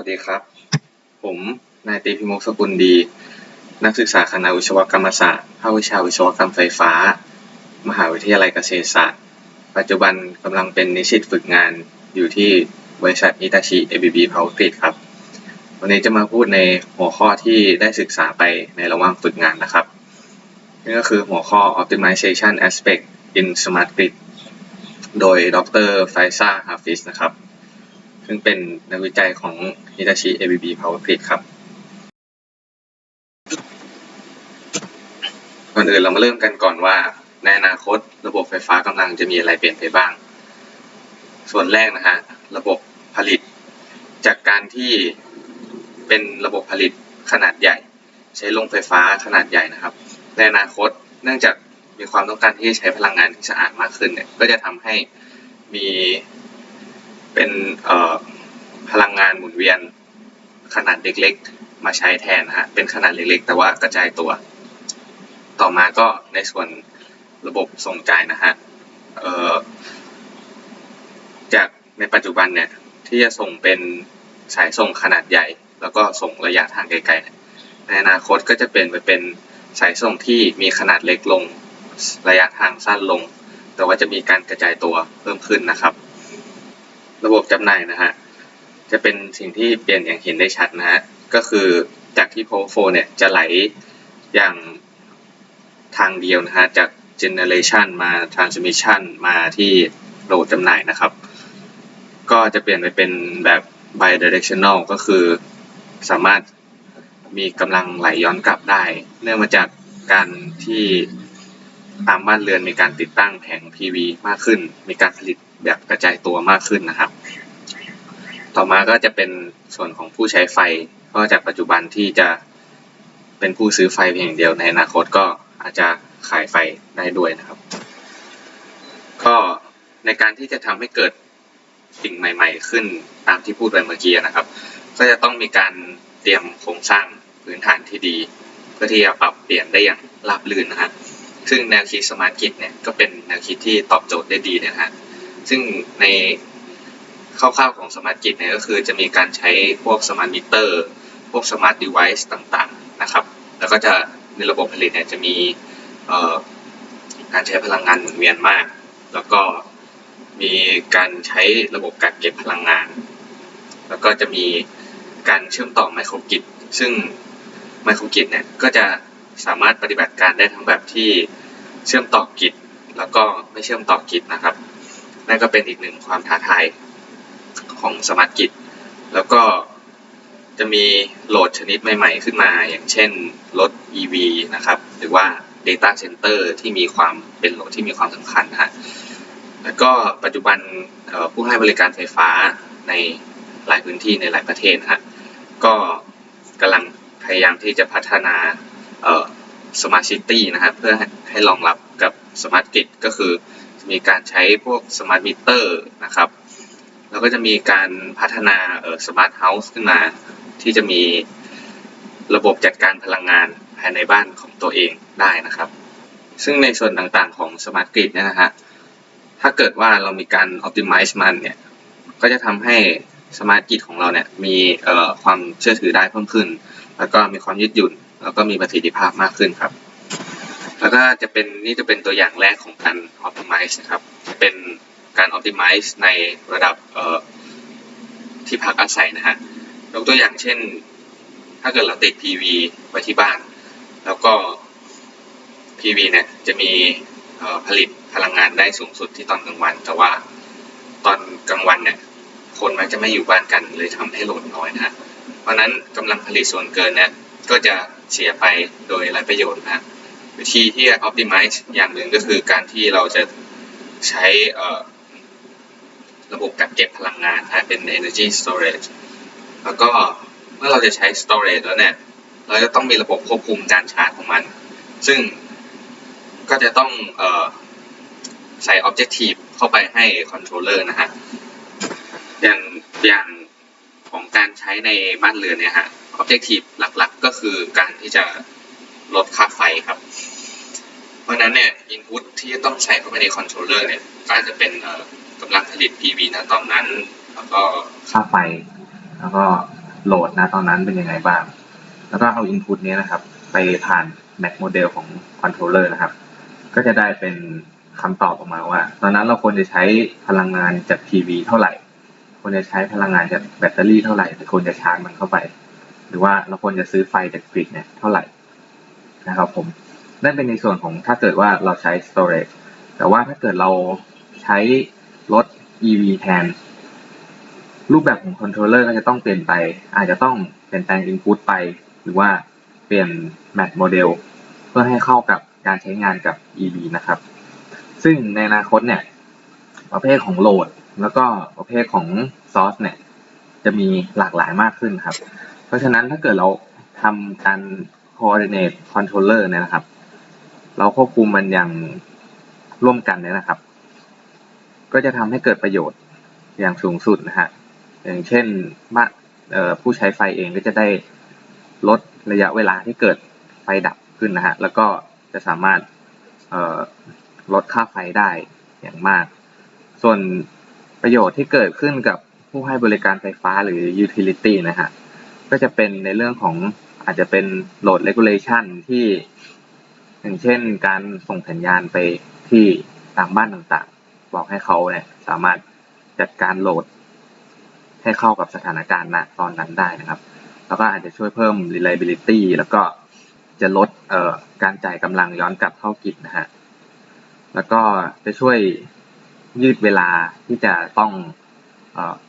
วัสดีครับ ผมนายตีพิมกสกุลดี นักศึกษาคณะวิศวกรรมศาสตร์ภาควิชาวิศวกรรมไฟฟ้า มหาวิทยาลัยเกษตรศาสตร์ ปัจจุบันกำลังเป็นนิสิตฝึกงานอยู่ที่บริษัทอิตาชิ ABB Power Grid ครับ วันนี้จะมาพูดในหัวข้อที่ได้ศึกษาไปในระหว่างฝึกงานนะครับนั่นก็คือหัวข้อ Optimization Aspect in Smart Grid โดยดรไฟซ่าฮาฟิสนะครับ ซึ่งเป็นนักวิจัยของ Hitachi ABB Power Grid ครับ ก่อนอื่นเรามาเริ่มกันก่อนว่า ในอนาคตระบบไฟฟ้ากำลังจะมีอะไรเปลี่ยนไปบ้าง ส่วนแรกนะฮะ ระบบผลิต จากการที่เป็นระบบผลิตขนาดใหญ่ ใช้โรงไฟฟ้าขนาดใหญ่นะครับ ในอนาคตเนื่องจากมีความต้องการที่จะใช้พลังงานที่สะอาดมากขึ้นเนี่ยก็จะทำให้มี เป็นพลังงานหมุนเวียนขนาดเล็กๆ มาใช้แทนนะฮะ เป็นขนาดเล็กๆ แต่ว่ากระจายตัว ต่อมาก็ในส่วนระบบส่งจ่ายนะฮะจากในปัจจุบันเนี่ยที่จะส่งเป็นสายส่งขนาดใหญ่ แล้วก็ส่งระยะทางไกลๆ ในอนาคตก็จะเปลี่ยนไปเป็นสายส่งที่มีขนาดเล็กลง ระยะทางสั้นลง แต่ว่าจะมีการกระจายตัวเพิ่มขึ้นนะครับ ระบบจำหน่ายนะฮะจะเป็นสิ่งที่เปลี่ยนอย่างเห็นได้ชัดนะฮะก็คือจากที่ Power Flow เนี่ยจะไหลอย่างทางเดียวนะฮะจาก Generation มา Transmission มาที่โหลดจำหน่ายนะครับ ก็จะเปลี่ยนไปเป็นแบบ bidirectional ก็คือสามารถมีกำลังไหลย้อนกลับได้ เนื่องมาจากการที่ตามบ้านเรือนมีการติดตั้งแผง PV มากขึ้น มีการผลิต แบบกระจายตัวมากขึ้นนะครับ ต่อมาก็จะเป็นส่วนของผู้ใช้ไฟ ก็จากปัจจุบันที่จะเป็นผู้ซื้อไฟเพียงเดียวในอนาคตก็อาจจะขายไฟได้ด้วยนะครับ ก็ในการที่จะทำให้เกิดสิ่งใหม่ ๆ ขึ้นตามที่พูดไปเมื่อกี้นะครับ ก็จะต้องมีการเตรียมโครงสร้างพื้นฐานที่ดี เพื่อที่จะปรับเปลี่ยนได้อย่างราบรื่นนะฮะซึ่งแนวคิดสมาร์ทกิจเนี่ยก็เป็นแนวคิดที่ตอบโจทย์ได้ดีนะฮะ ซึ่งในคร่าวๆของสมาร์ทกิจเนี่ยก็คือจะมีการใช้พวกสมาร์ทมิเตอร์พวกสมาร์ทเดเวิ์ต่างๆนะครับ แล้วก็จะในระบบผลิตเนี่ยจะมีการใช้พลังงานหมุนเวียนมาก แล้วก็มีการใช้ระบบกักเก็บพลังงาน แล้วก็จะมีการเชื่อมต่อไมโครกิจซึ่งไมโครกิจเนี่ยก็จะสามารถปฏิบัติการได้ทั้งแบบที่เชื่อมต่อกิจแล้วก็ไม่เชื่อมต่อกิจนะครับ นั่นก็เป็นอีกหนึ่งความท้าทายของสมาร์ทกิจแล้วก็จะมีโหลดชนิดใหม่ ๆ ขึ้นมา อย่างเช่นรถ EV นะครับ หรือว่า Data Center ที่มีความเป็นโหลดที่มีความสำคัญนะฮะแล้วก็ปัจจุบันผู้ให้บริการไฟฟ้าในหลายพื้นที่ในหลายประเทศนะฮะก็กำลังพยายามที่จะพัฒนาเอ่อ Smart City นะฮะเพื่อให้รองรับกับ Smart Grid ก็คือ จะมีการใช้พวก Smart Meter นะครับ แล้วก็จะมีการพัฒนาเอ่อ Smart House ขึ้นมาที่จะมีระบบจัดการพลังงานภายในบ้านของตัวเองได้นะครับ ซึ่งในส่วนต่างๆของ Smart Grid เนี่ยนะฮะถ้าเกิดว่าเรามีการ optimize มันเนี่ยก็จะทำให้ Smart Grid ของเราเนี่ยมีความเชื่อถือได้เพิ่มขึ้น แล้วก็มีความยืดหยุ่น แล้วก็มีประสิทธิภาพมากขึ้นครับ แล้วก็จะเป็นนี่จะเป็นตัวอย่างแรกของการ optimize นะครับ เป็นการ optimize ในระดับที่พักอาศัยนะฮะยกตัวอย่างเช่น ถ้าเกิดเราติด PV ไว้ที่บ้าน แล้วก็ PV เนี่ยจะมีผลิตพลังงานได้สูงสุดที่ตอนกลางวัน แต่ว่าตอนกลางวันเนี่ยคนมักจะไม่อยู่บ้านกันเลยทำให้โหลดน้อยนะเพราะฉะนั้นกำลังผลิตส่วนเกินเนี่ยก็จะเสียไปโดยไร้ประโยชน์นะฮะ วิธีที่จะ optimize อย่างหนึ่งก็คือการที่เราจะใช้ระบบกักเก็บพลังงานนะฮะเป็น energy storage แล้วก็เมื่อเราจะใช้ storage แล้วเนี่ย เราจะต้องมีระบบควบคุมการชาร์จของมัน ซึ่งก็จะต้องอใส่ objective เข้าไปให้ controller นะฮะ อย่างอย่างของการใช้ในบ้านเรือนเนี่ยฮะ objective หลักๆ ก็คือการที่จะ ลดค่าไฟครับ เพราะนั้นเนี่ย input ที่จะต้องใส่เข้าไปใน controller เนี่ยก็อาจจะเป็นกำลังผลิต PV นะตอนนั้น แล้วก็ค่าไฟ แล้วก็โหลดนะตอนนั้นเป็นยังไงบ้าง แล้วก็เอา input เนี้ยนะครับ ไปผ่าน Mac model ของ controller นะครับ ก็จะได้เป็นคำตอบออกมาว่า ตอนนั้นเราควรจะใช้พลังงานจากทีวีเท่าไหร่ควรจะใช้พลังงานจากแบตเตอรี่เท่าไหร่ควรจะชาร์จมันเข้าไป หรือว่าเราควรจะซื้อไฟจากกริดเนี่ยเท่าไหร่ นะครับผมนั่นเป็นในส่วนของถ้าเกิดว่าเราใช้ storage แต่ว่าถ้าเกิดเราใช้รถ EV แทน รูปแบบของคอนโทรลเลอร์ก็จะต้องเปลี่ยนไป อาจจะต้องเปลี่ยนแปลง input ไป หรือว่าเปลี่ยน Mac model เพื่อให้เข้ากับการใช้งานกับ EV นะครับ ซึ่งในอนาคตเนี่ย ประเภทของโหลด แล้วก็ประเภทของซอสเนี่ย จะมีหลากหลายมากขึ้นครับ เพราะฉะนั้นถ้าเกิดเราทำการ coordinate controller เนี่ยนะครับ เราควบคุมมันอย่างร่วมกันเนี่ยนะครับ ก็จะทำให้เกิดประโยชน์อย่างสูงสุดนะฮะ อย่างเช่นมาผู้ใช้ไฟเองก็จะได้ลดระยะเวลาที่เกิดไฟดับขึ้นนะฮะ แล้วก็จะสามารถลดค่าไฟได้อย่างมาก ส่วนประโยชน์ที่เกิดขึ้นกับผู้ให้บริการไฟฟ้าหรือ utility นะฮะ ก็จะเป็นในเรื่องของ อาจจะเป็น load regulation ที่ อย่างเช่นการส่งสัญญาณไปที่ตามบ้านต่างๆ บอกให้เขาเนี่ยสามารถจัดการโหลด ให้เข้ากับสถานการณ์ณตอนนั้นได้นะครับ แล้วก็อาจจะช่วยเพิ่ม reliability แล้วก็จะลดเอ่อการจ่ายกำลังย้อนกลับเข้ากิจนะฮะแล้วก็จะช่วยยืดเวลาที่จะต้อง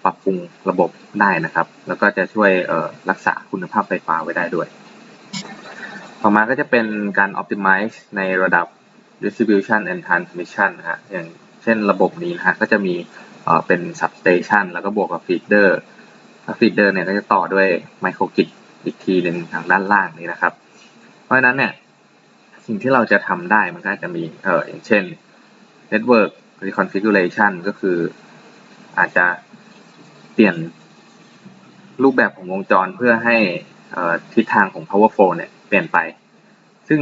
ปรับปรุงระบบได้นะครับ แล้วก็จะช่วยรักษาคุณภาพไฟฟ้าไว้ได้ด้วย ต่อมาก็จะเป็นการ optimize ในระดับ distribution and transmission นะฮะอย่างเช่นระบบนี้นะฮะก็จะมีเป็น substation แล้วก็บวกกับ feeder ถ้า feeder เนี่ยก็จะต่อด้วย microgrid อีกทีหนึ่งทางด้านล่างนี้นะครับ เพราะฉะนั้นเนี่ยสิ่งที่เราจะทำได้มันก็จะมีเอ่ออย่างเช่น network reconfiguration ก็คืออาจจะ เปลี่ยนรูปแบบของวงจรเพื่อให้ทิศทางของ power flow เนี่ยเปลี่ยนไป ซึ่ง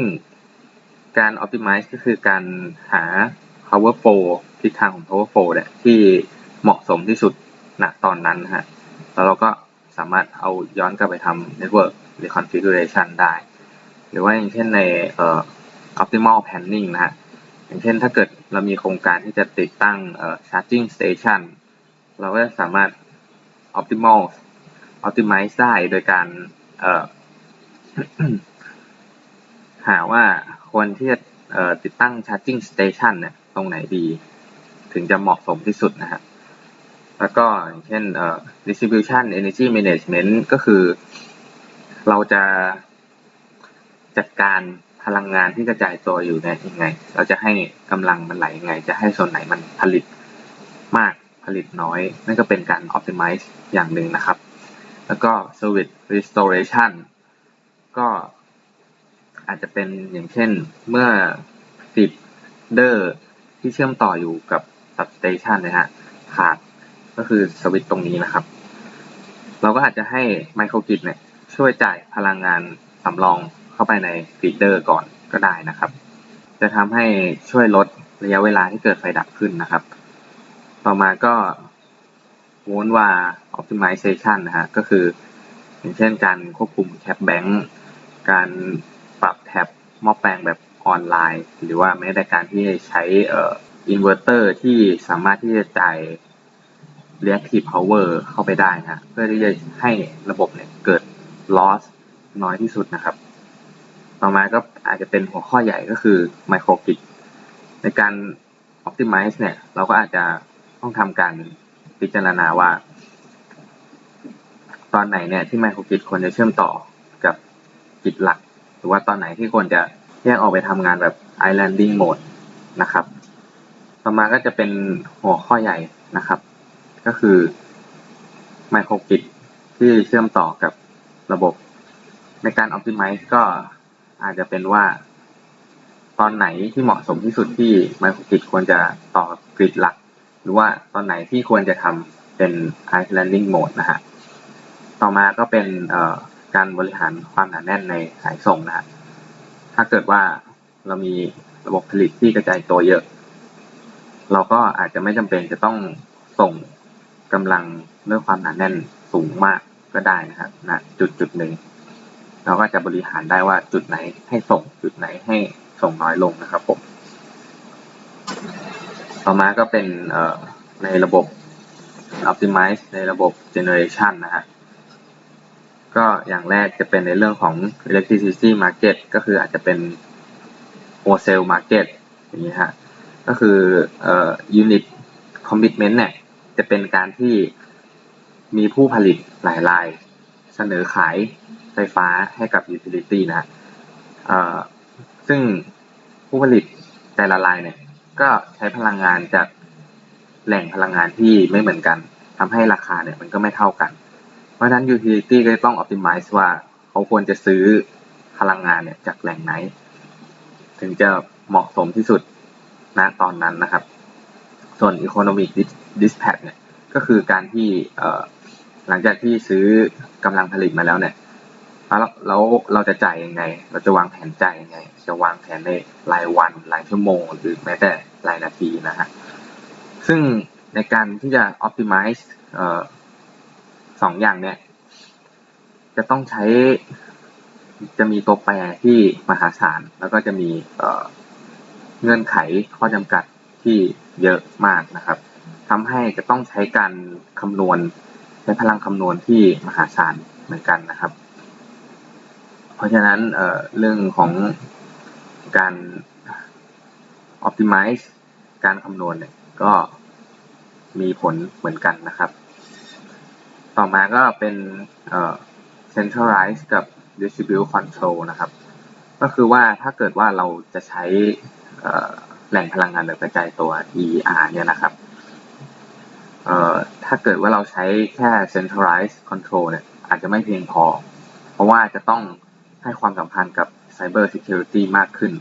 การ optimize ก็คือการหา power flow ทิศทางของ power flow เนี่ยที่เหมาะสมที่สุดณตอนนั้นฮะ แล้วเราก็สามารถเอาย้อนกลับไปทำ network reconfiguration ได้ หรือว่าอย่างเช่นใน optimal planning นะฮะ อย่างเช่นถ้าเกิดเรามีโครงการที่จะติดตั้ง charging station เราก็สามารถ optimal optimize ได้โดยการเอ่อหาว่าควรที่จะติดตั้ง charging station เนี่ยตรงไหนดี ถึงจะเหมาะสมที่สุดนะฮะแล้วก็อย่างเช่นเอ่อ distribution energy management ก็คือ เราจะจัดการพลังงานที่กระจายตัวอยู่เนี่ยยังไง เราจะให้กำลังมันไหลยังไง จะให้ส่วนไหนมันผลิตมาก ผลิตน้อย นั่นก็เป็นการ optimize อย่างหนึ่งนะครับ แล้วก็ service restoration ก็อาจจะเป็นอย่างเช่นเมื่อ feeder ที่เชื่อมต่ออยู่กับ substation นะฮะขาดก็คือสวิตช์ตรงนี้นะครับ เราก็อาจจะให้ microgrid เนี่ยช่วยจ่ายพลังงานสำรองเข้าไปในฟีดเดอร์ก่อนก็ได้นะครับ จะทำให้ช่วยลดระยะเวลาที่เกิดไฟดับขึ้นนะครับ ต่อมาก็โวลต์วา optimization นะฮะ ก็คือ อย่างเช่นการควบคุมแคปแบงก์การปรับแท็บหม้อแปลงแบบออนไลน์ หรือว่าแม้แต่การที่ใช้เอ่ออินเวอร์เตอร์ที่สามารถที่จะจ่าย reactive power เข้าไปได้นะเพื่อที่จะให้ระบบเนี่ยเกิด loss น้อยที่สุดนะครับ ต่อมาก็อาจจะเป็นหัวข้อใหญ่ก็คือ microgrid ในการ optimize เนี่ย เราก็อาจจะ ต้องทำการพิจารณาว่า ตอนไหนเนี่ยที่ microgrid ควรจะเชื่อมต่อกับกริดหลัก หรือว่าตอนไหนที่ควรจะแยกออกไปทำงานแบบ islanding mode นะครับ ต่อมาก็จะเป็นหัวข้อใหญ่นะครับ ก็คือ microgrid ที่เชื่อมต่อกับระบบ ในการ optimize ก็อาจจะเป็นว่า ตอนไหนที่เหมาะสมที่สุดที่ microgrid ควรจะต่อกริดหลัก หรือว่าตอนไหนที่ควรจะทำเป็น islanding mode นะฮะ ต่อมาก็เป็นการบริหารความหนาแน่นในสายส่งนะฮะ ถ้าเกิดว่าเรามีระบบผลิตที่กระจายตัวเยอะ เราก็อาจจะไม่จำเป็นจะต้องส่งกำลังด้วยความหนาแน่นสูงมากก็ได้นะครับณจุดจุดหนึ่งเราก็จะบริหารได้ว่าจุดไหนให้ส่งจุดไหนให้ส่งน้อยลงนะครับผม ต่อมาก็เป็นในระบบ optimize ในระบบ generation นะฮะก็อย่างแรกจะเป็นในเรื่องของ electricity market ก็คืออาจจะเป็น wholesale market อย่างนี้ฮะก็คือเอ่อ unit commitment เนี่ยจะเป็นการที่มีผู้ผลิตหลายราย เสนอขายไฟฟ้าให้กับ utility นะฮะซึ่งผู้ผลิตแต่ละรายเนี่ย ก็ใช้พลังงานจากแหล่งพลังงานที่ไม่เหมือนกันทำให้ราคาเนี่ยมันก็ไม่เท่ากัน เพราะฉะนั้น utility ก็ต้อง optimize ว่าเขาควรจะซื้อพลังงานเนี่ยจากแหล่งไหน ถึงจะเหมาะสมที่สุดณตอนนั้นนะครับ ส่วน economic Dispatch เนี่ยก็คือการที่เอ่อหลังจากที่ซื้อกำลังผลิตมาแล้วเนี่ย แล้วเราจะจ่ายยังไง เราจะวางแผนจ่ายยังไง จะวางแผนในรายวันรายชั่วโมง หรือแม้แต่รายนาทีนะฮะซึ่งในการที่จะ optimize เอ่อสองอย่างเนี่ย จะต้องใช้ จะมีตัวแปรที่มหาศาล แล้วก็จะมีเอ่อเงื่อนไขข้อจำกัดที่เยอะมากนะครับทำให้จะต้องใช้การคำนวณใช้พลังคำนวณที่มหาศาลเหมือนกันนะครับ เพราะฉะนั้นเเรื่องของการ optimize การคำนวณเนี่ยก็มีผลเหมือนกันนะครับ ต่อมาก็เป็นเอ่อ centralize กับ distribute control นะครับ ก็คือว่าถ้าเกิดว่าเราจะใช้แหล่งพลังงานแบบกระจายตัว ER เนี่ยนะครับเอ่อถ้าเกิดว่าเราใช้แค่ centralize control เนี่ยอาจจะไม่เพียงพอ เพราะว่าจะต้อง ให้ความสัมพันธ์กับ cyber security มากขึ้น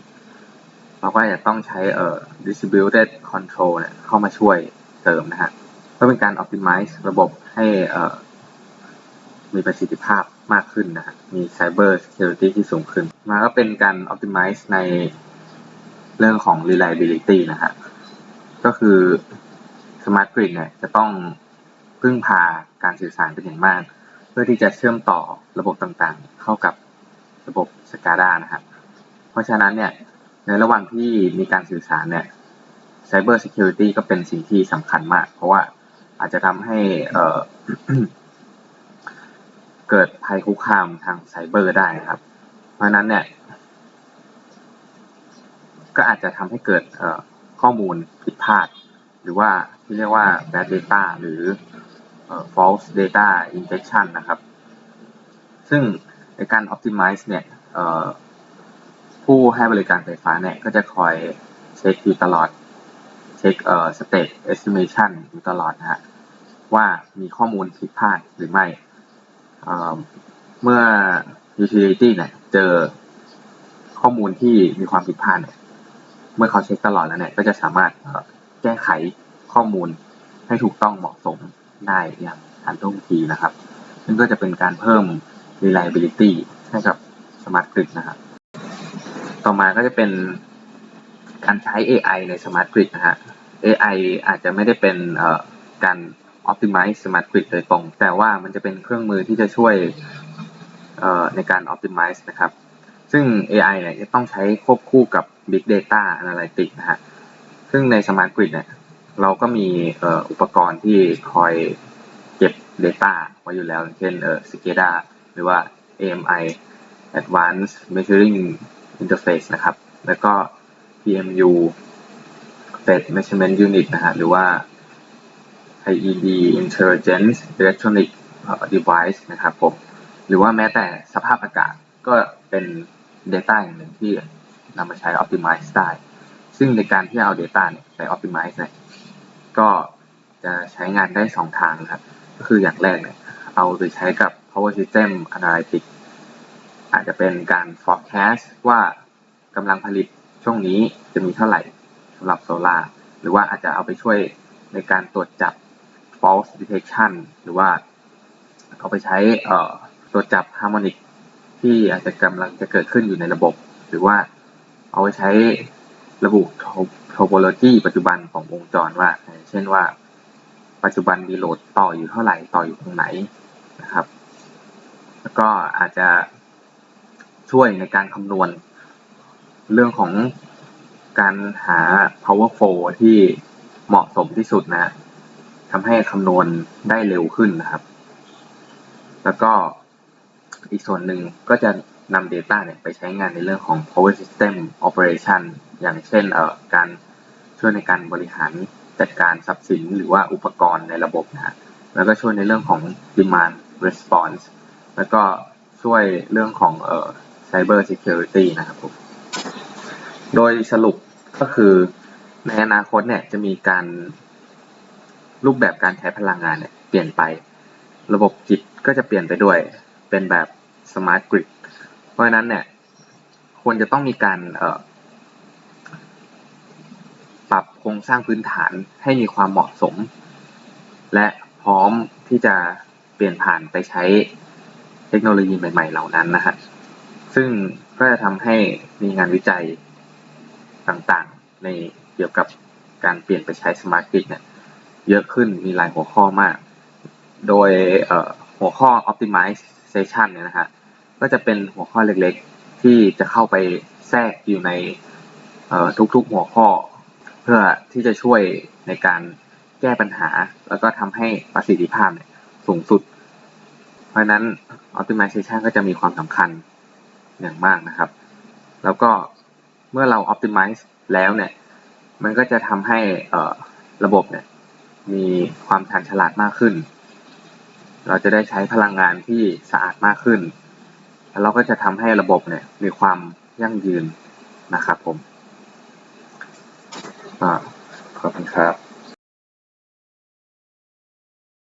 เราก็จะต้องใช้เอ่อ distributed control เนี่ยเข้ามาช่วยเสริมนะฮะเพื่อเป็นการ optimize ระบบให้เอ่อมีประสิทธิภาพมากขึ้นนะฮะมี cyber security ที่สูงขึ้น มาก็เป็นการ optimize ในเรื่องของ reliability นะฮะก็คือ smart grid เนี่ยจะต้องพึ่งพาการสื่อสารเป็นอย่างมาก เพื่อที่จะเชื่อมต่อระบบต่างๆ เข้ากับ ระบบ SCADA นะฮะเพราะฉะนั้นเนี่ยในระหว่างที่มีการสื่อสารเนี่ย Cyber Security ก็เป็นสิ่งที่สำคัญมาก เพราะว่าอาจจะทำให้เเกิดภัยคุกคามทางไซเบอร์ได้นะครับ เพราะนั้นเนี่ย ก็อาจจะทำให้เกิดข้อมูลผิดพลาด หรือว่าที่เรียกว่า bad data หรือเอ่อ false data injection นะครับ ซึ่ง ในการ optimize เนี่ยผู้ให้บริการไฟฟ้าเนี่ยก็จะคอยเช็คอยู่ตลอด เช็คเอ่อ state estimation อยู่ตลอดนะฮะว่ามีข้อมูลผิดพลาดหรือไม่เอ่อเมื่อ utility เนี่ยเจอข้อมูลที่มีความผิดพลาดเนี่ยเมื่อเขาเช็คตลอดแล้วเนี่ยก็จะสามารถแก้ไขข้อมูลให้ถูกต้องเหมาะสมได้อย่างทันท่วงทีนะครับ ซึ่งก็จะเป็นการเพิ่ม reliability ให้กับ smart grid นะครับ ต่อมาก็จะเป็นการใช้ AI ใน Smart Grid นะฮะ AI อาจจะไม่ได้เป็นการ optimize Smart Grid โดยตรง แต่ว่ามันจะเป็นเครื่องมือที่จะช่วยในการ optimize นะครับ ซึ่ง AI เนี่ยจะต้องใช้ควบคู่กับ Big Data Analytics นะฮะ ซึ่งใน Smart Grid เนี่ยเราก็มีอุปกรณ์ที่คอยเก็บ Data ไว้อยู่แล้วเช่นเอ่อ SCADA หรือว่า AMI Advanced Measuring Interface นะครับ แล้วก็ PMU Phase Measurement Unit นะฮะหรือว่า IED Intelligence Electronic Device นะครับผมหรือว่าแม้แต่สภาพอากาศก็เป็น Data อย่างหนึ่งที่นำมาใช้ Optimize ได้ ซึ่งในการที่เอา Data เนี่ยไป Optimize เนี่ยก็จะใช้งานได้สองทางนะครับ ก็คืออย่างแรกเนี่ยเอาไปใช้กับ Power System Analytics อาจจะเป็นการ forecast ว่ากำลังผลิตช่วงนี้จะมีเท่าไหร่สำหรับโซลาหรือว่าอาจจะเอาไปช่วยในการตรวจจับ false detection หรือว่าเอาไปใช้ตรวจจับ harmonic ที่อาจจะกำลังจะเกิดขึ้นอยู่ในระบบ หรือว่าเอาไปใช้ระบุ topology ปัจจุบันของวงจรว่า เช่นว่า ปัจจุบันมีโหลดต่ออยู่เท่าไหร่ต่ออยู่ตรงไหนนะครับ แล้วก็อาจจะช่วยในการคำนวณ เรื่องของการหา power flow ที่เหมาะสมที่สุดนะทำให้คำนวณได้เร็วขึ้นนะครับ แล้วก็อีกส่วนหนึ่งก็จะนำ Data เนี่ยไปใช้งานในเรื่องของ power system operation อย่างเช่นเอ่อการช่วยในการบริหารจัดการทรัพย์สินหรือว่าอุปกรณ์ในระบบนะฮะแล้วก็ช่วยในเรื่องของ demand response แล้วก็ช่วยเรื่องของเอ่อ cyber security นะครับผม โดยสรุปก็คือในอนาคตเนี่ยจะมีการรูปแบบการใช้พลังงานเนี่ยเปลี่ยนไป ระบบจิตก็จะเปลี่ยนไปด้วย เป็นแบบ smart grid เพราะฉะนั้นเนี่ยควรจะต้องมีการเอ่อปรับโครงสร้างพื้นฐานให้มีความเหมาะสม และพร้อมที่จะเปลี่ยนผ่านไปใช้ เทคโนโลยีใหม่ ๆ เหล่านั้นนะฮะซึ่งก็จะทำให้มีงานวิจัยต่างๆ ในเกี่ยวกับการเปลี่ยนไปใช้ smart grid เนี่ยเยอะขึ้นมีหลายหัวข้อมาก โดยหัวข้อ optimization เนี่ยนะฮะก็จะเป็นหัวข้อเล็กๆ ที่จะเข้าไปแทรกอยู่ในทุกๆหัวข้อ เพื่อที่จะช่วยในการแก้ปัญหา แล้วก็ทำให้ประสิทธิภาพเนี่ยสูงสุด เพราะนั้น optimization ก็จะมีความสำคัญอย่างมากนะครับ แล้วก็เมื่อเรา optimize แล้วเนี่ย มันก็จะทำให้ระบบเนี่ยมีความชาญฉลาดมากขึ้น เราจะได้ใช้พลังงานที่สะอาดมากขึ้น แล้วเราก็จะทำให้ระบบเนี่ยมีความยั่งยืนนะครับผมอขอบคุณครับ